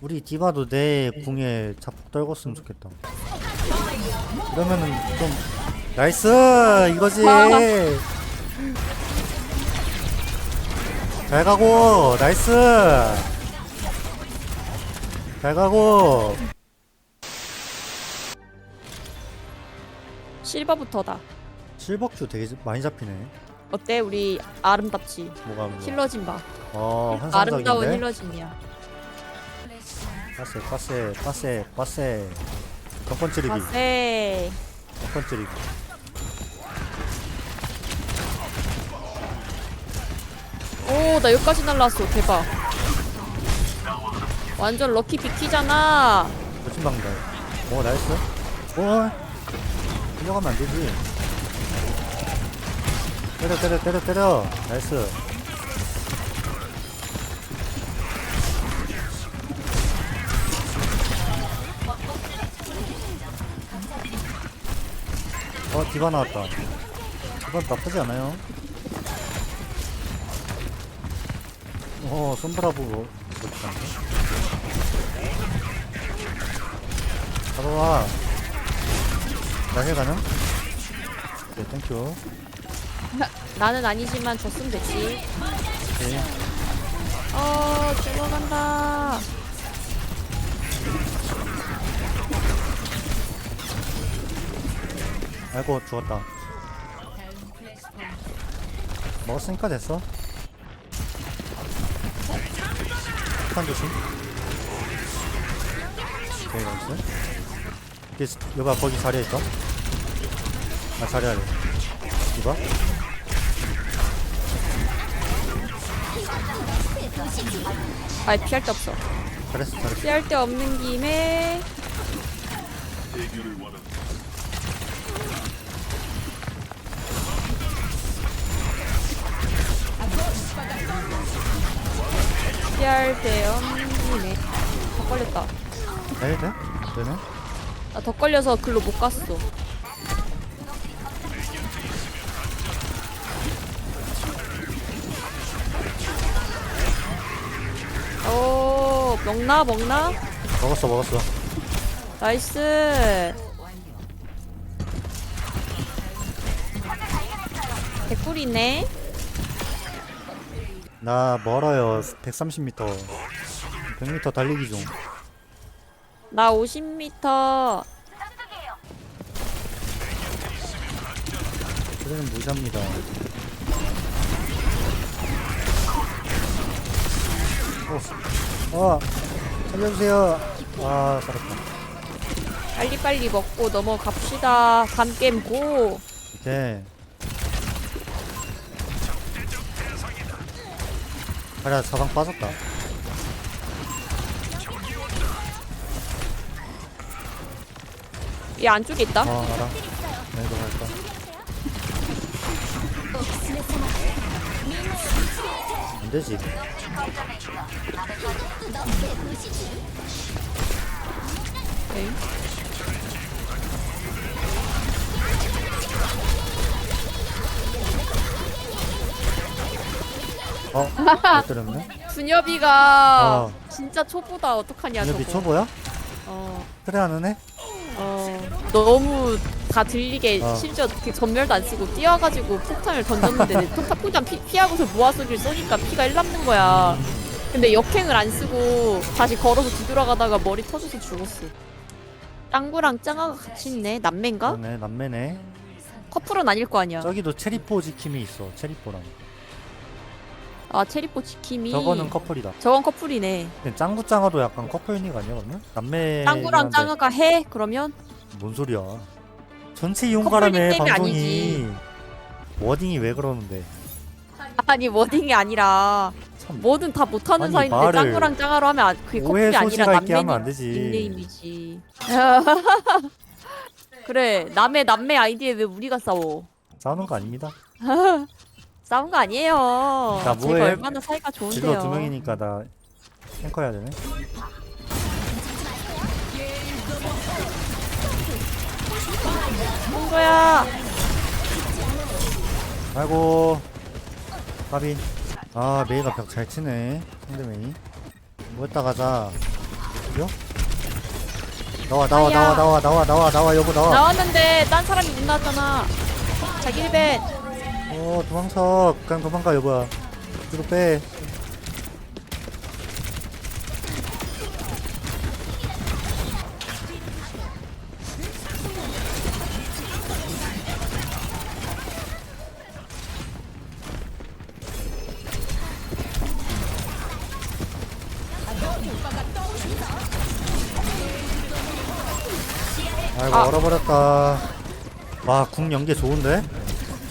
우리 디바도 내 궁에 자폭 떨궜으면 좋겠다. 이러면은 좀 나이스 이거지. 잘 가고 나이스. 잘 가고 실버부터다. 실버큐 되게 많이 잡히네. 어때? 우리 아름답지. 뭐가. 힐러진 봐. 어 아름다운 환상적인데. 힐러진이야. 빠세 빠세 빠세 빠세. 덕번 찌르기. 아세. 덕번 찌르기. 오, 나 여기까지 날랐어. 대박. 완전 럭키 비키잖아. 거친방다. 오 나이스. 오. 끌려가면 안 되지. 때려 때려 때려 때려. 나이스. 어 디바 나왔다. 디바 나쁘지 않아요. 어 손브라보 못하네. 바로 와. 나해 가능? 네, 땡큐. 나는 아니지만 졌으면 됐지. 오케이. 어, 죽어간다. 아이고, 죽었다. 먹었으니까 됐어. 폭탄 조심. 오케이, 나이스. 여가 거기 자리에 있어? 아, 자리에. 이봐. 아, 피할 데 없어. 잘했어, 잘했어. 피할 데 없는 김에 없는 김에 더 걸렸다. 네, 돼? 되네? 나 더 걸려서 글로 못 갔어. 오, 먹나 먹나? 먹었어, 먹었어. 나이스. 개꿀이네. 나 멀어요. 130m. 100m 달리기 중. 나 50m. 그래는 무자입니다. 오, 어, 살려주세요. 아, 살았다. 빨리빨리 먹고 넘어갑시다. 밤 게임 고. 이 가랴 사방 빠졌다. 이 안쪽에 있다. 어, 알아. 내가 갈까? 안 되지. 네. 어, 못 때렸네. 준엽이가 어. 진짜 초보다 어떡하냐 저거. 초보야? 어, 그래 하는 애? 어, 너무 다 들리게 어. 심지어 그 전멸도 안 쓰고 뛰어가지고 폭탄을 던졌는데 폭탄 피, 피하고서 모아 소리를 쏘니까 피가 1 남는 거야. 근데 역행을 안 쓰고 다시 걸어서 뒤돌아가다가 머리 터져서 죽었어. 짱구랑 짱아가 같이 있네. 남매인가? 그러네, 남매네. 커플은 아닐 거 아니야. 저기도 체리포 지킴이 있어. 체리포랑. 아 체리포 지킴이. 저거는 커플이다. 저건 커플이네. 근데 짱구 짱아도 약간 커플 유닉 아니야 그러면? 남매. 짱구랑 짱아가 해? 그러면? 뭔 소리야? 전체 게임이 방송이. 아니지. 워딩이 왜 그러는데? 아니 워딩이 아니라 참 뭐든 다 못하는 아니, 사이인데 말을 짱구랑 짱아로 하면 안- 그게 오해 커플이 아니라 소지가 있게 남매 하면 안 되지. 닉네임이지. 그래 남의 남매 아이디에 왜 우리가 싸워? 싸우는 거 아닙니다. 싸운 거 아니에요. 나 제가 뭐해? 얼마나 사이가 딜러 좋은데요. 두 명이니까 나 탱커 해야 되네. 홍조야. 아이고 까비 아 메이가 벽 잘 치네 상대 메이 모였다 가자 죽여? 나와 나와 아야. 나와 나와 나와 나와 나와 여보 나와 나왔는데 딴 사람이 못 나왔잖아. 자기 일벤. 어 도망쳐 그냥 도망가 여보야 뒤로 빼 아이고 아. 얼어버렸다 와 궁 연계 좋은데?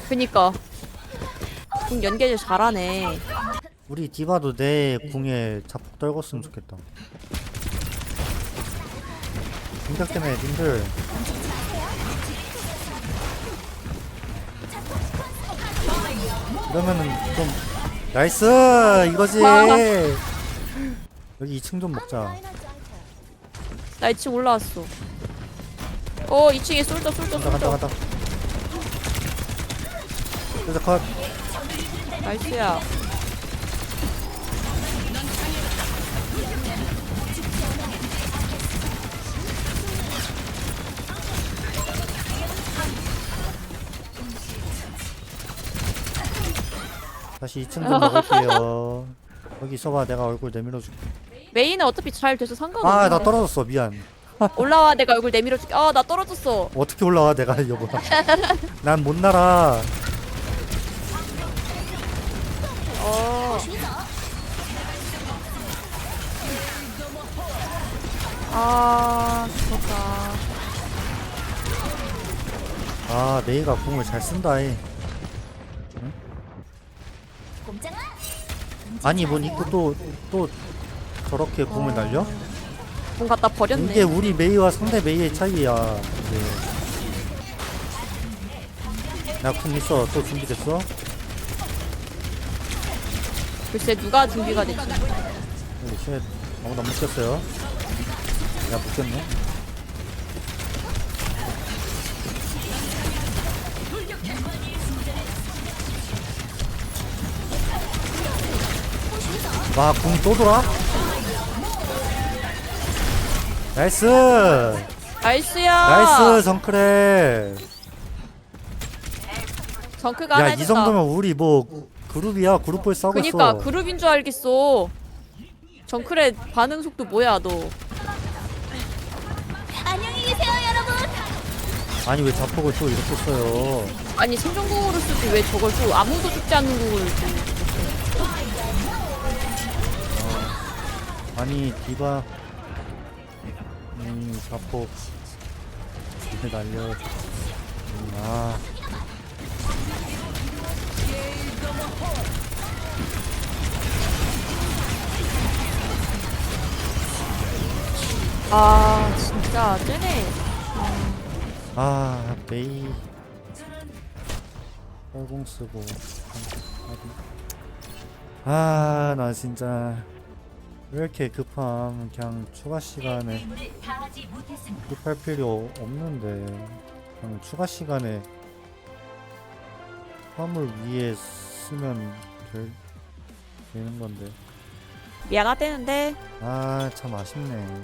그니까. 좀 연계를 잘하네. 우리 디바도 내 궁에 자폭 떨궜으면 좋겠다. 공격 때문에 님들 이러면은 좀 나이스 이거지 와. 여기 2층 좀 먹자 나 2층 올라왔어. 어, 2층에 쏠져, 쏠져, 간다 간다 쏠져. 간다 그래서 컷 나이스야. 다시 2층 좀 먹을게요. 여기 있어봐. 내가 얼굴 내밀어줄게. 메인은 어차피 잘 돼서 상관없어. 아 나 떨어졌어. 미안. 올라와, 내가 얼굴 내밀어줄게. 아, 나 떨어졌어. 어떻게 올라와 내가. 여보. 난못 날아 어. 아, 죽었다. 아 메이가 궁을 잘 쓴다 이. 아니 뭔 입고 또또 저렇게 궁을 날려? 공 갖다 버렸네. 이게 우리 메이와 상대 메이의 차이야 이게 나궁 있어 또 준비됐어? 글쎄, 누가 준비가 됐지? 오쉣 아무도 안 묶였어요 야 묶였네 와궁 또 돌아? 나이스 나이스야. 나이스 정크레 정크가 하나 야 이 해줬다. 정도면 우리 뭐 그룹이야 그룹볼 싸고 그니까 있어 그룹인 줄 알겠어. 정크의 반응 속도 뭐야 너? 안녕히 계세요, 여러분. 아니 왜 자폭을 또 이렇게 써요 아니 생존국으로 쓰지 왜 저걸 또 아무도 죽지 않는 국을 또. 아니 디바 음 자폭 이렇게 날려 음, 아 아 진짜 쟤네. 아, 메이. 뻘공 쓰고. 아나 진짜 왜 이렇게 급함? 그냥 추가 시간에 급할 필요 없는데 그냥 추가 시간에 화물 위에 쓰면 될, 되는 건데. 미안하대는데. 아 참 아쉽네.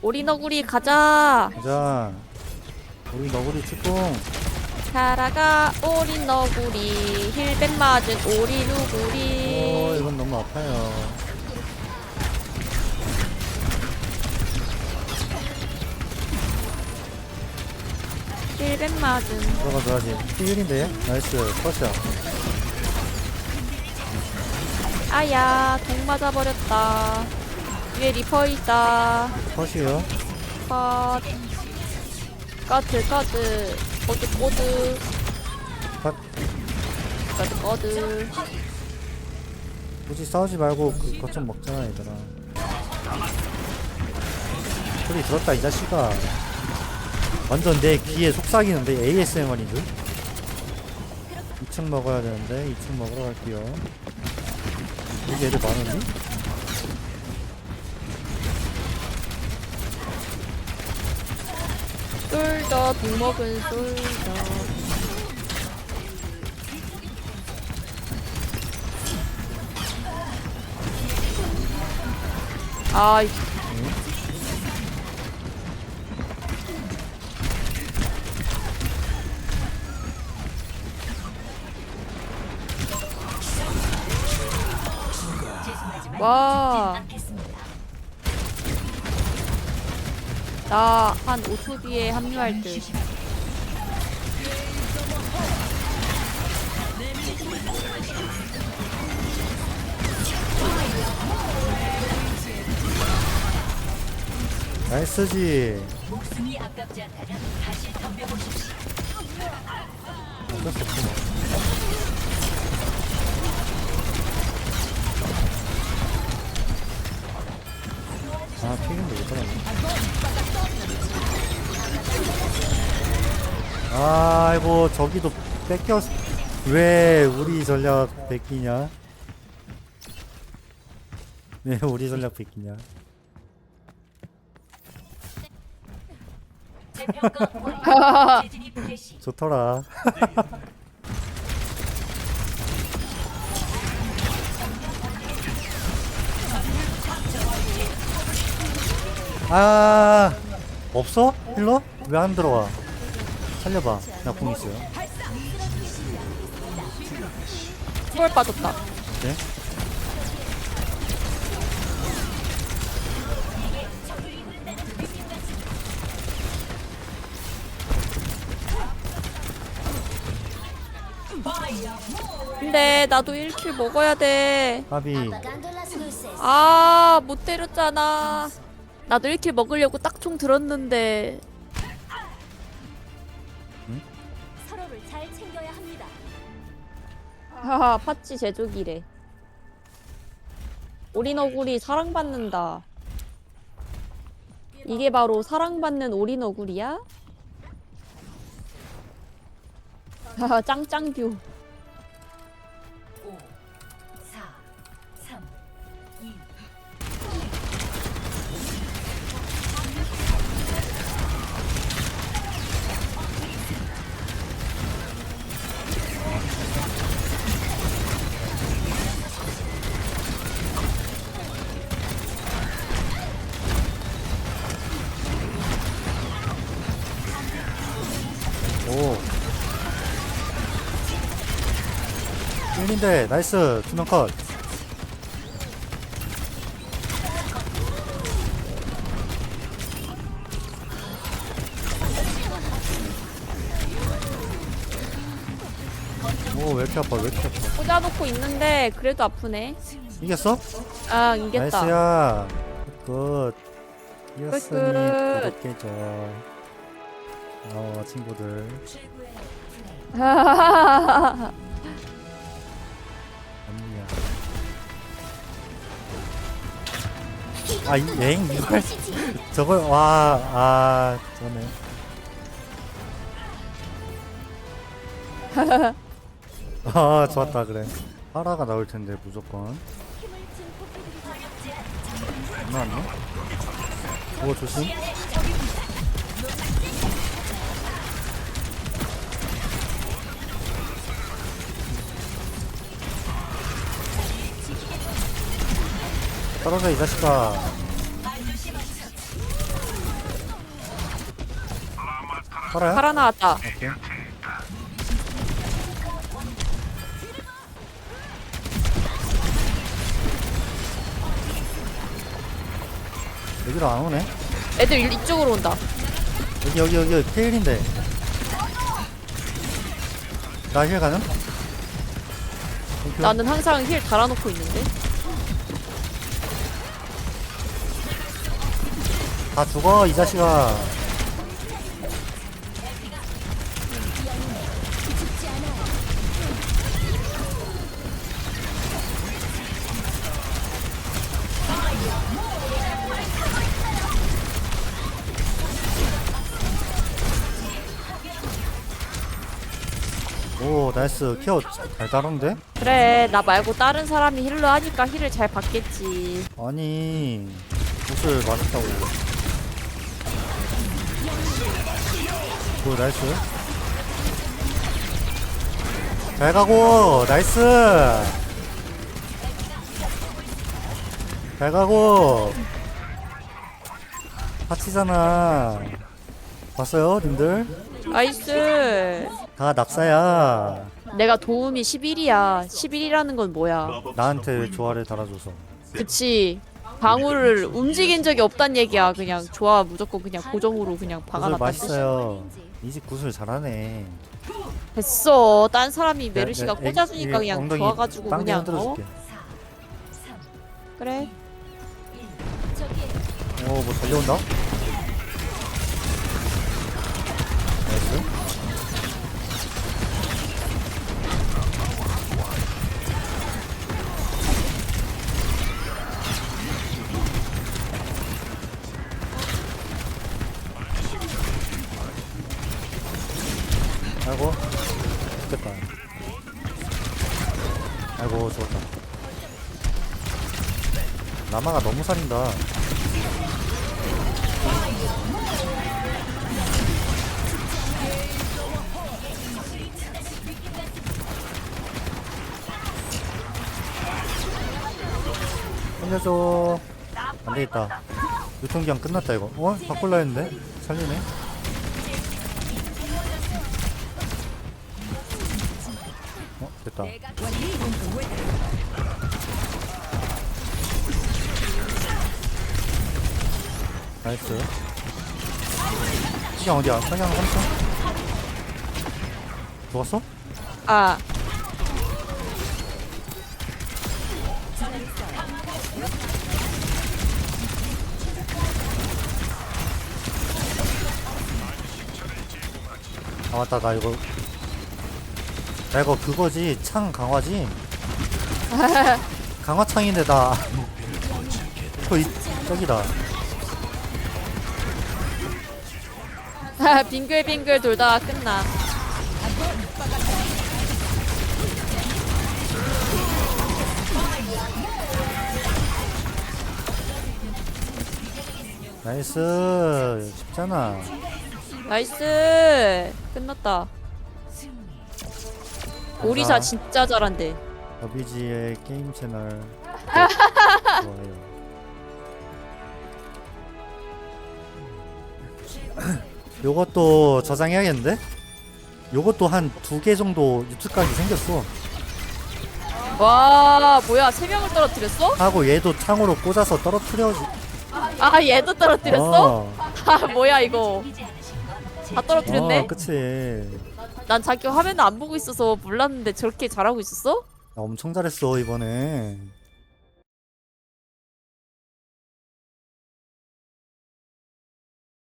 오리 너구리 가자. 가자. 우리 너구리 축봉 살아가 오리 너구리. 힐백 맞은 어 오리 누구리. 이건 너무 아파요 힐백 맞은. 들어가줘야지 1인데 나이스 컷이야 아야 동 맞아 버렸다. 위에 리퍼 있다. 컷이에요 컷. 까트 까트. 꼬드 꼬드. 컷 까드 꼬드. 굳이 싸우지 말고 그것좀 먹자 얘들아 소리 들었다 이 자식아 완전 내 귀에 속삭이는데 ASMR인 줄 2층 먹어야 되는데 2층 먹으러 갈게요 여기 애들 많으니? 쏠져 동먹은 쏠져. 아, 와. 나 한 5초 뒤에 합류할 듯. 나이스지. 목숨이 아깝지 않다면 다시 덤벼보십시오. 어쩔 수. 아, 튀긴데 못 들었네. 아이고, 저기도 뺏겼, 왜 우리 전략 뺏기냐? 왜 우리 전략 뺏기냐? 재평가 완료. 재진입 개시. 좋더라. 아 없어? 힐러? 왜 안 들어와? 살려봐. 나공 있어요. 초월 빠졌다. 네? 근데 나도 1킬 먹어야 돼. 까비. 아, 못 때렸잖아. 나도 1킬 먹으려고 딱 총 들었는데. 서로를 잘 챙겨야 합니다. 하하, 파치 제조기래. 오리너구리 사랑받는다. 이게 바로 사랑받는 오리너구리야? 하하, 짱짱뷰. 1인데 나이스 두 명 컷. 오왜 이렇게 아파 왜 이렇게 아파 꽂아놓고 있는데 그래도 아프네. 이겼어? 아, 이겼다. 나이스야 굿 이겼으니 끝. 구독 깨져 어 친구들 아 이 엥? 이걸? 저걸? 와 아 저네. 아 좋았다 그래. 파라가 나올 텐데 무조건. 안 조심 떨어져 이 자식아 파라야? 팔아 나왔다. 여기로 안 오네 애들 일- 이쪽으로 온다. 여기 여기 여기 여기 테일인데 나힐 가능? 나는 항상 힐 달아놓고 있는데. 다 죽어 이 자식아 오 나이스 케어 달달한데? 그래, 나 말고 다른 사람이 힐러 하니까 힐을 잘 받겠지. 아니 옷을 맞았다고 오 나이스 잘 가고 나이스 잘 가고 파치잖아. 봤어요, 님들? 나이스. 다 낙사야. 내가 도움이 11이야. 11이라는 건 뭐야? 나한테 조화를 달아줘서. 그치. 방울을 움직인 적이 없단 얘기야. 그냥 좋아 무조건 그냥 고정으로 그냥 구슬 박아놨다. 맛있어요. 이 집 구슬 잘하네. 됐어. 딴 사람이 메르시가 내- 내- 꽂아주니까 이 그냥 엉덩이 좋아가지고 빵 그냥 어? 흔들어줄게. 3 그래. 1 저기에 오, 뭐 달려온다? 아이고, 죽겠다. 아이고, 죽었다. 라마가 너무 살인다. 살려줘. 안 되겠다. 유통기한 끝났다 이거. 어? 바꿀라 했는데? 살리네. 됐다. 나이스. 시장 어디야? 사냥 3층? 죽었어? 아. 아 맞다 나 이거 나 이거 그거지 창 강화지 강화창인데 나이 저기다 빙글빙글 돌다가 끝나. 나이스 쉽잖아 나이스. 끝났다. 오리사. 진짜 잘한대. 더비지의 게임 채널 좋아요 요것도 저장해야겠는데? 요것도 한 두 개 정도 유튜브까지 생겼어 와 뭐야 세 명을 떨어뜨렸어? 하고 얘도 창으로 꽂아서 떨어뜨려지 아 얘도 떨어뜨렸어? 어, 아 뭐야 이거 다 떨어뜨렸네? 어 그치 난 자기 화면 안 보고 있어서 몰랐는데 저렇게 잘하고 있었어? 나 엄청 잘했어 이번에